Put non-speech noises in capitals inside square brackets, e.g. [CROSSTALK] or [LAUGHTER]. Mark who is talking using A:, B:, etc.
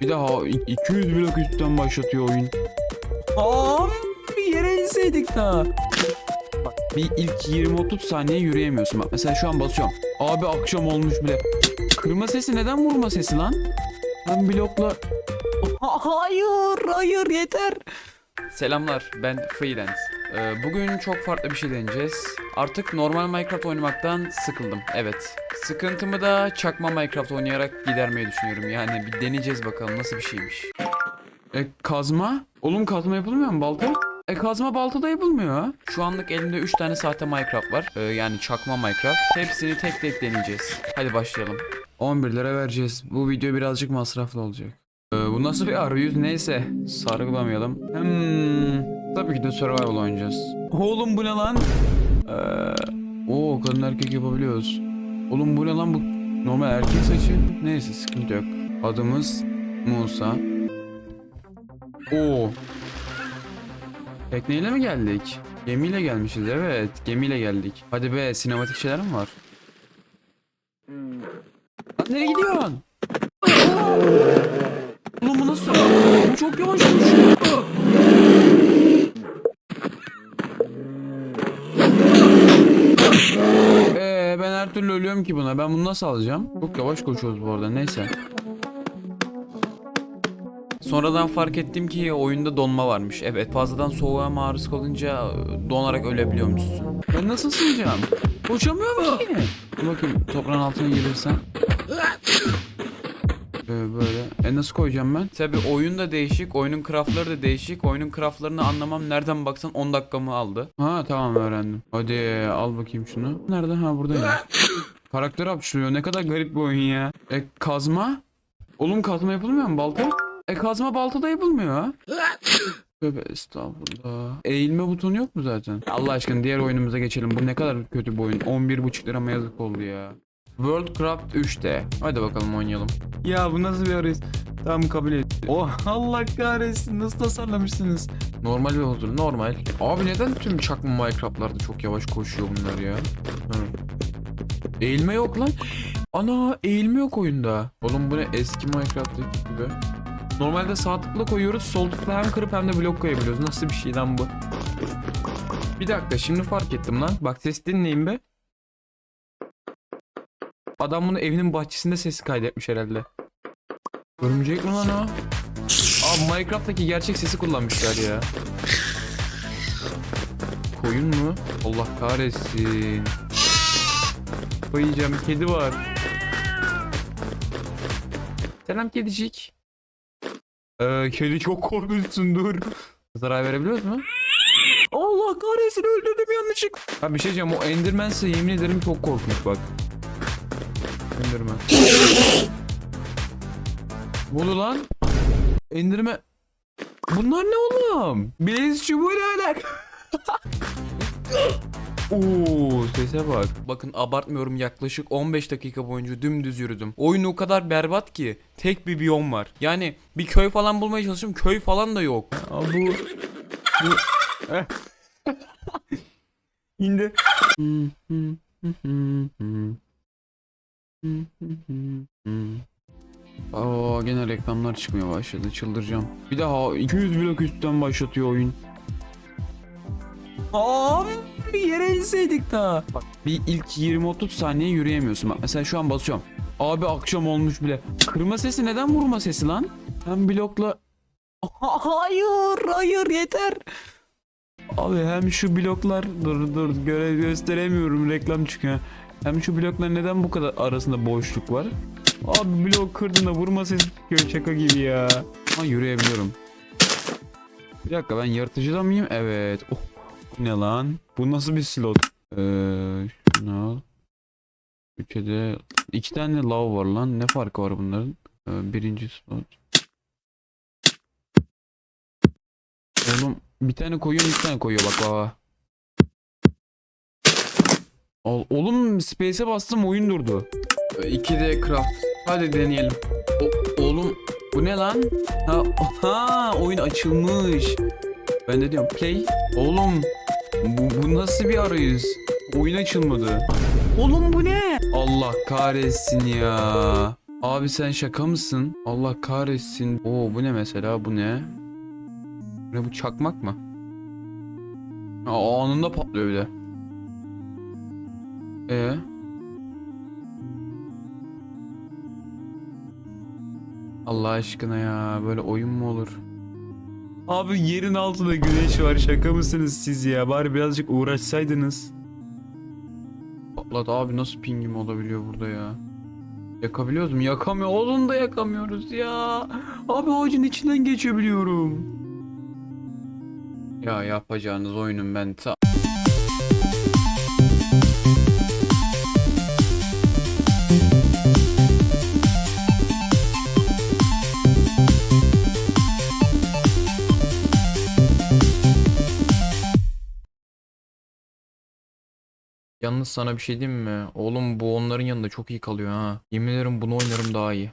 A: Bir daha 200 blok üstten başlatıyor oyun. Aa, bir yere inseydik daha. Bak bir ilk 20-30 saniye yürüyemiyorsun. Bak mesela şu an basıyorum. Abi akşam olmuş bile. Kırma sesi neden vurma sesi lan? Ben blokla... Hayır, hayır yeter. Selamlar, ben Freelance. Ee, bugün çok farklı bir şey deneyeceğiz. Artık normal Minecraft oynamaktan sıkıldım. Evet. Sıkıntımı da çakma Minecraft oynayarak gidermeyi düşünüyorum. Yani bir deneyeceğiz bakalım nasıl bir şeymiş. E kazma? Oğlum kazma yapılmıyor mu balta? E kazma balta da yapılmıyor. Şu anlık elimde 3 tane sahte Minecraft var. Ee, yani çakma Minecraft. Hepsini tek tek deneyeceğiz. Hadi başlayalım. 11 lira vereceğiz. Bu video birazcık masraflı olacak. Ee, bu nasıl bir arayüz neyse. Sargılamayalım. Hmm, tabii ki de survival oynayacağız. Oğlum bu ne lan? Ee, oo kadın erkek yapabiliyoruz. Oğlum bu ne lan bu? Normal erkek saçı. Neyse sıkıntı yok. Adımız Musa. Oo. Tekneyle mi geldik? Gemiyle gelmişiz evet. Gemiyle geldik. Hadi be sinematik şeyler mi var? Lan nereye gidiyorsun? Oğlum bu nasıl? Bu çok yavaş koşuyor. Ee, ben her türlü ölüyorum ki buna. Ben bunu nasıl alacağım? Çok yavaş koşuyoruz bu arada. Neyse. Sonradan fark ettim ki oyunda donma varmış. Evet fazladan soğuğa maruz kalınca donarak ölebiliyormuşsun. Ben nasıl sığacağım? Uçamıyorum ki. Dur bakayım toprağın altına gelirsem. Ee, böyle. E nasıl koyacağım ben? Tabi oyun da değişik, oyunun craftları da değişik. Oyunun craftlarını anlamam nereden baksan 10 dakikamı aldı. Ha tamam öğrendim. Hadi al bakayım şunu. Nerede? Ha buradayım. [LAUGHS] Karakter hapşırıyor. Ne kadar garip bir oyun ya. E kazma? Oğlum kazma yapılmıyor mu balta? E kazma balta da yapılmıyor. [LAUGHS] Tövbe estağfurullah. Eğilme butonu yok mu zaten? Allah aşkına diğer oyunumuza geçelim. Bu ne kadar kötü bir oyun. 11.5 lirama yazık oldu ya. Worldcraft 3'te. Hadi bakalım oynayalım. Ya bu nasıl bir arayüz? Tamam kabul et. Oh Allah kahretsin nasıl tasarlamışsınız? Normal ve huzur normal. Abi neden tüm çakma Minecraft'larda çok yavaş koşuyor bunlar ya? Hı. Eğilme yok lan. Ana eğilme yok oyunda. Oğlum bu ne eski Minecraft'taki gibi. Normalde sağ tıkla koyuyoruz sol tıkla hem kırıp hem de blok koyabiliyoruz. Nasıl bir şey lan bu? Bir dakika şimdi fark ettim lan. Bak ses dinleyin be. Adam bunu evinin bahçesinde sesi kaydetmiş herhalde. Örümcek mi lan o? Abi Minecraft'taki gerçek sesi kullanmışlar ya. Koyun mu? Allah kahretsin. Koyacağım kedi var. Selam kedicik. Ee, kedi çok korkunçsun dur. Zarar verebiliyoruz mu? Allah kahretsin öldürdüm yanlışlık. Ha bir şey diyeceğim o Enderman ise yemin ederim çok korkunç bak. Enderman. Ne oldu lan? Enderman. Bunlar ne oğlum? Blaze çubuğu ne alaka? [LAUGHS] Oo sese bak. Bakın abartmıyorum yaklaşık 15 dakika boyunca dümdüz yürüdüm. Oyun o kadar berbat ki tek bir biyom var. Yani bir köy falan bulmaya çalışıyorum köy falan da yok. Aa, bu bu [LAUGHS] Şimdi Aa gene reklamlar çıkmaya başladı çıldıracağım. Bir daha 200 blok üstten başlatıyor oyun. Abi bir yere inseydik daha. Bak bir ilk 20-30 saniye yürüyemiyorsun. Bak mesela şu an basıyorum. Abi akşam olmuş bile. Kırma sesi neden vurma sesi lan? Hem blokla... Hayır hayır yeter. Abi hem şu bloklar dur dur göre gösteremiyorum reklam çıkıyor. Hem şu bloklar neden bu kadar arasında boşluk var? Abi blok kırdığında vurma sesi çıkıyor şaka gibi ya. Ama yürüyebiliyorum. Bir dakika ben yaratıcıda mıyım? Evet. Oh. Ne lan? Bu nasıl bir slot? Ee, şunu al. Ülkede iki tane lav var lan. Ne farkı var bunların? Ee, birinci slot. Oğlum bir tane koyuyor iki tane koyuyor bak baba. Ol, oğlum space'e bastım oyun durdu. 2D craft. Hadi deneyelim. O, oğlum bu ne lan? Ha, ha oyun açılmış. Ben de diyorum play. Oğlum bu, bu nasıl bir arayüz? Oyun açılmadı. Oğlum bu ne? Allah kahretsin ya. Abi sen şaka mısın? Allah kahretsin. Oo bu ne mesela? Bu ne? Ne bu çakmak mı? Aa, anında patlıyor bir de. Ee? Allah aşkına ya böyle oyun mu olur? Abi yerin altında güneş var şaka mısınız siz ya? Bari birazcık uğraşsaydınız. Patladı abi nasıl pingim olabiliyor burada ya? Yakabiliyoruz mu? Yakamıyor. Onu da yakamıyoruz ya. Abi ağacın içinden geçebiliyorum. Ya yapacağınız oyunun ben ta... Yalnız sana bir şey diyeyim mi? Oğlum bu onların yanında çok iyi kalıyor ha. Yemin ederim bunu oynarım daha iyi.